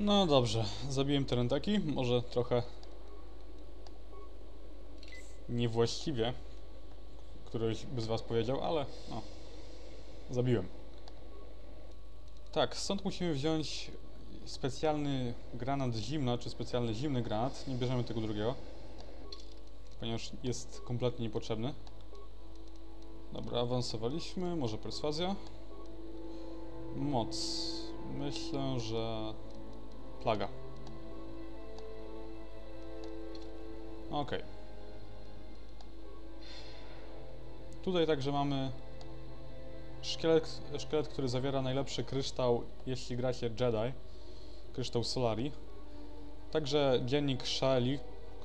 No dobrze, zabiłem terentaki, może trochę niewłaściwie, któryś by z was powiedział, ale no, zabiłem. Tak, stąd musimy wziąć specjalny granat zimna, czy specjalny zimny granat, nie bierzemy tego drugiego, ponieważ jest kompletnie niepotrzebny. Dobra, awansowaliśmy, może perswazja. Moc. Myślę, że plaga. Okej. Tutaj także mamy szkielet, szkielet, który zawiera najlepszy kryształ, jeśli gracie Jedi. Kryształ Solari. Także dziennik Shaeli,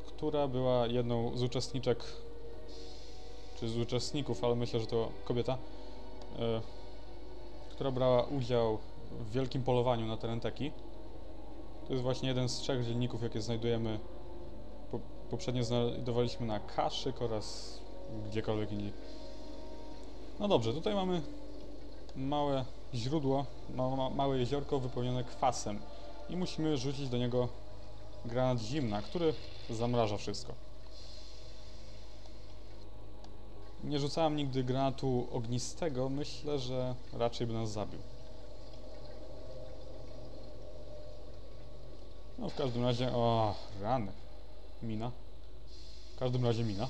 która była jedną z uczestniczek, czy z uczestników, ale myślę, że to kobieta, e, która brała udział w wielkim polowaniu na terenteki. To jest właśnie jeden z trzech dzienników, jakie znajdujemy. Po, poprzednio znajdowaliśmy na Kaszyk oraz gdziekolwiek indziej. No dobrze, tutaj mamy małe źródło, ma, ma, małe jeziorko wypełnione kwasem i musimy rzucić do niego granat zimna, który zamraża wszystko. Nie rzucałem nigdy granatu ognistego, myślę, że raczej by nas zabił. No w każdym razie, o rany, mina. W każdym razie mina.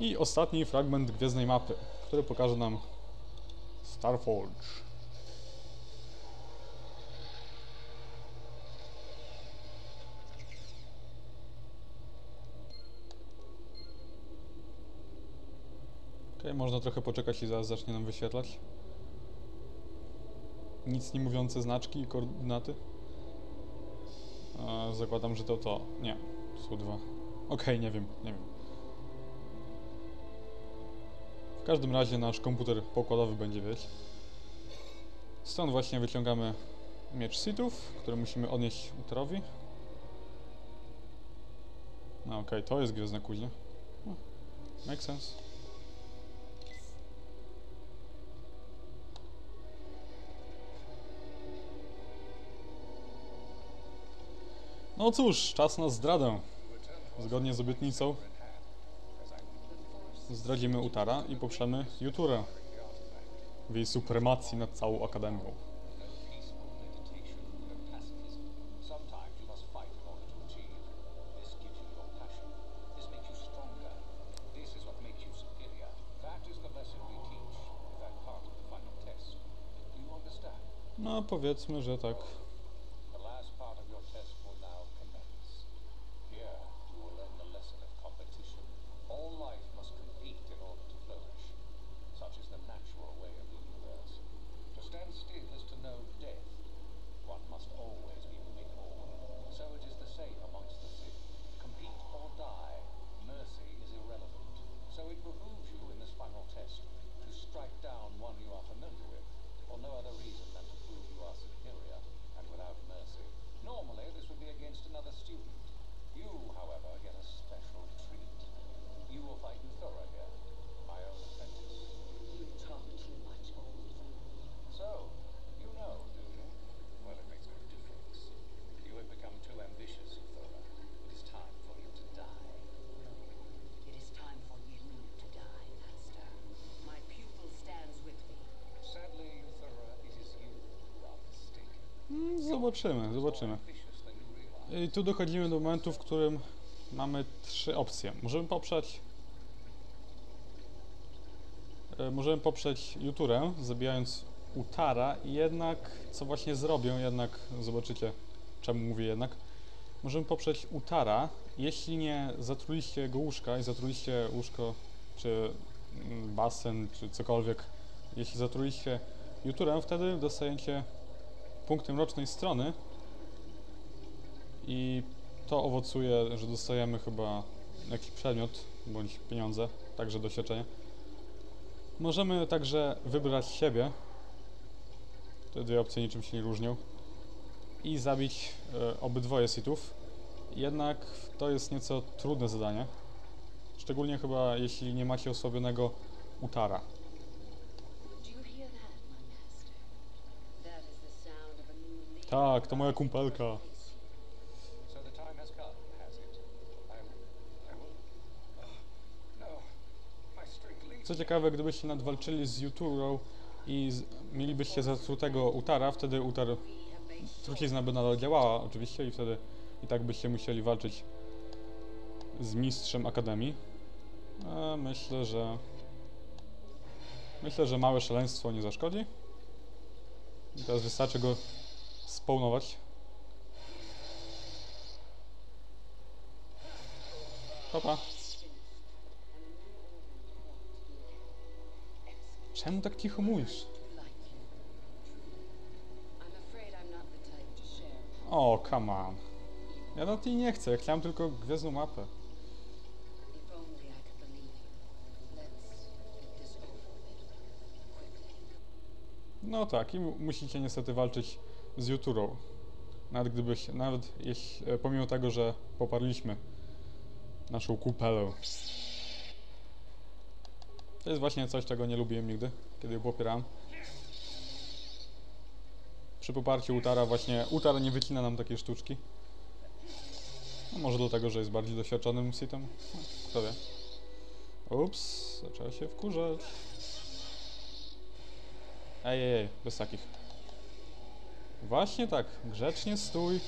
I ostatni fragment gwiezdnej mapy, który pokaże nam Starforge. Okej, można trochę poczekać i zaraz zacznie nam wyświetlać. Nic nie mówiące znaczki i koordynaty. Zakładam, że to to. Nie, są dwa. Okej, nie wiem, nie wiem. W każdym razie nasz komputer pokładowy będzie wiedzieć. Stąd właśnie wyciągamy miecz Sithów, który musimy odnieść Uterowi. No okej, to jest gwiezdna kuźnia. No, make sense. No cóż, czas na zdradę. Zgodnie z obietnicą zdradzimy Utara i poprzemy Juturę w jej supremacji nad całą Akademią. peaceful meditation and pacifism. So it behooves you in this final test to strike down one you are familiar with, for no other reason than to prove you are superior and without mercy. Normally, this would be against another Zobaczymy, zobaczymy. I tu dochodzimy do momentu, w którym mamy trzy opcje. Możemy poprzeć... e, Możemy poprzeć Juturę, zabijając Utara i jednak, co właśnie zrobię, jednak zobaczycie, czemu mówię jednak. Możemy poprzeć Utara, jeśli nie zatruliście jego łóżka i zatruliście łóżko, czy mm, basen, czy cokolwiek. Jeśli zatruliście Juturę, wtedy dostajecie punkty mrocznej strony, i to owocuje, że dostajemy chyba jakiś przedmiot bądź pieniądze, także doświadczenie. Możemy także wybrać siebie. Te dwie opcje niczym się nie różnią. I zabić e, obydwoje sitów. Jednak to jest nieco trudne zadanie. Szczególnie chyba jeśli nie macie osłabionego utara. Tak, to moja kumpelka. Co ciekawe, gdybyście nadwalczyli z Juturą i z, mielibyście zatrutego Utara, wtedy Utar trucizna by nadal działała oczywiście i wtedy i tak byście musieli walczyć z mistrzem Akademii. E, myślę, że... Myślę, że małe szaleństwo nie zaszkodzi. I teraz wystarczy go spawnować. Papa. Czemu tak cicho mówisz? O, come on. Ja nawet jej nie chcę, ja chciałem tylko gwiezdną mapę. No tak, i mu- musicie niestety walczyć z Juturą. Nawet gdybyś, nawet jeśli, e, pomimo tego, że poparliśmy naszą kupelę. To jest właśnie coś, czego nie lubiłem nigdy, kiedy ją popierałem. Przy poparciu Utara właśnie, Utar nie wycina nam takiej sztuczki. No może dlatego, że jest bardziej doświadczonym sitem. No, kto wie. Ups, zaczęła się wkurzać. Ej, ej, ej, bez takich. Właśnie tak, grzecznie stój.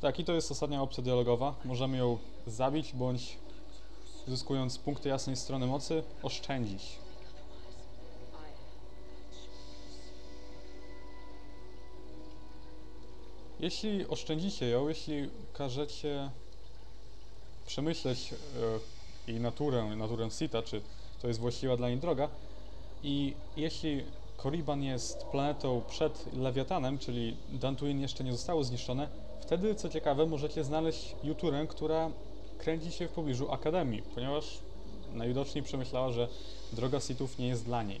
Tak, i to jest ostatnia opcja dialogowa. Możemy ją zabić, bądź zyskując punkty jasnej strony mocy, oszczędzić. Jeśli oszczędzicie ją, jeśli każecie przemyśleć e, jej naturę, naturę Sita, czy to jest właściwa dla niej droga, i jeśli Korriban jest planetą przed Lewiatanem, czyli Dantooine jeszcze nie zostało zniszczone, wtedy, co ciekawe, możecie znaleźć Juturę, która kręci się w pobliżu Akademii, ponieważ najwidoczniej przemyślała, że droga Sithów nie jest dla niej.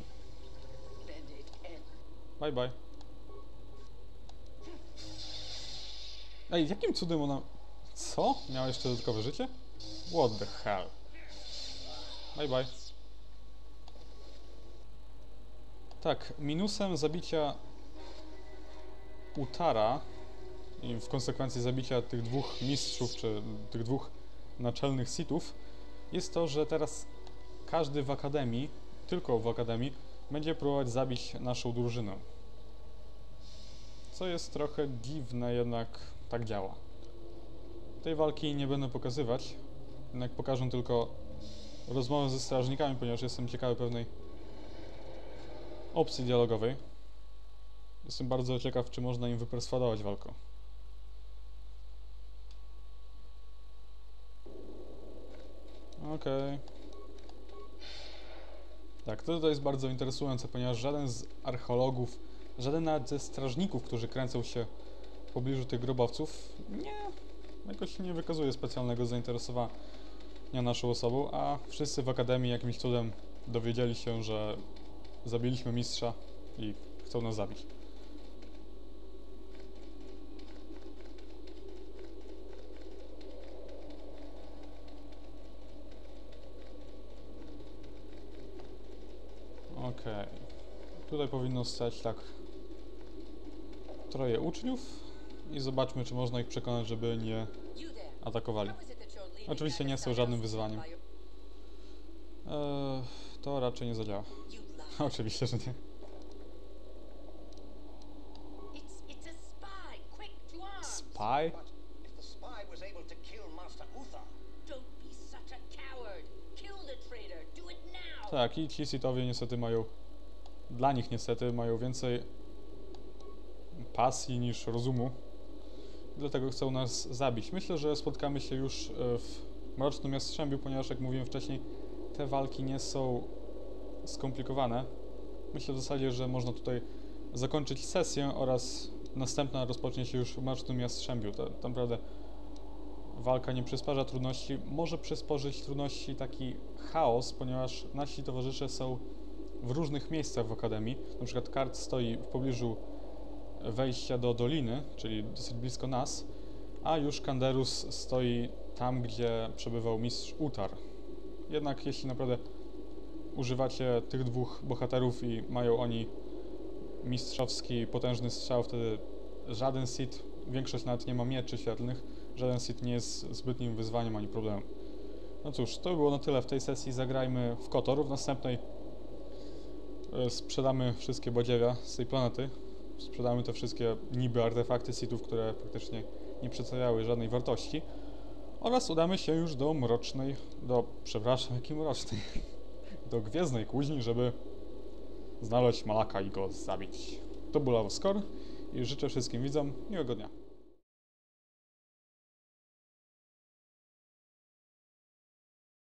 Bye bye. Ej, jakim cudem ona... Co? Miała jeszcze dodatkowe życie? What the hell? Bye bye. Tak, minusem zabicia Utara i w konsekwencji zabicia tych dwóch mistrzów, czy tych dwóch naczelnych sitów, jest to, że teraz każdy w Akademii, tylko w Akademii, będzie próbować zabić naszą drużynę. Co jest trochę dziwne, jednak tak działa. Tej walki nie będę pokazywać, jednak pokażę tylko rozmowę ze strażnikami, ponieważ jestem ciekawy pewnej opcji dialogowej. Jestem bardzo ciekaw, czy można im wyperswadować walką. Okej. Tak, to, to jest bardzo interesujące, ponieważ żaden z archeologów, żaden ze strażników, którzy kręcą się w pobliżu tych grobowców, nie, jakoś nie wykazuje specjalnego zainteresowania naszą osobą, a wszyscy w akademii jakimś cudem dowiedzieli się, że zabiliśmy mistrza i chcą nas zabić. Okej. Tutaj powinno stać tak troje uczniów i zobaczmy, czy można ich przekonać, żeby nie atakowali. Oczywiście nie są żadnym wyzwaniem. Eee, to raczej nie zadziała. Oczywiście, że nie. It's it's a spy. Quick to arms. Spy? But if the spy was able to kill Master Uther, Don't be such a coward. Kill the traitor. Do it now. Tak, i ci Sithowie niestety mają, dla nich niestety, mają więcej pasji niż rozumu. Dlatego chcą nas zabić. Myślę, że spotkamy się już e, w Mrocznym Jastrzębiu, ponieważ jak mówiłem wcześniej, te walki nie są skomplikowane. Myślę w zasadzie, że można tutaj zakończyć sesję oraz następna rozpocznie się już w Mrocznym Jastrzębiu. To, tak naprawdę walka nie przysparza trudności. Może przysporzyć trudności taki chaos, ponieważ nasi towarzysze są w różnych miejscach w Akademii. Na przykład kart stoi w pobliżu wejścia do doliny, czyli dosyć blisko nas, a już Kanderus stoi tam, gdzie przebywał mistrz Utar. Jednak jeśli naprawdę używacie tych dwóch bohaterów i mają oni mistrzowski, potężny strzał, wtedy żaden Sith, większość nawet nie ma mieczy świetlnych, żaden Sith nie jest zbytnim wyzwaniem ani problemem. No cóż, to by było na tyle w tej sesji. Zagrajmy w Kotor. W następnej e, sprzedamy wszystkie badziewia z tej planety. Sprzedamy te wszystkie niby artefakty sitów, które praktycznie nie przedstawiały żadnej wartości. Oraz udamy się już do mrocznej, do, przepraszam, jakiej mrocznej? Do gwiezdnej kuźni, żeby znaleźć Malaka i go zabić. To był Lawoscore i życzę wszystkim widzom miłego dnia.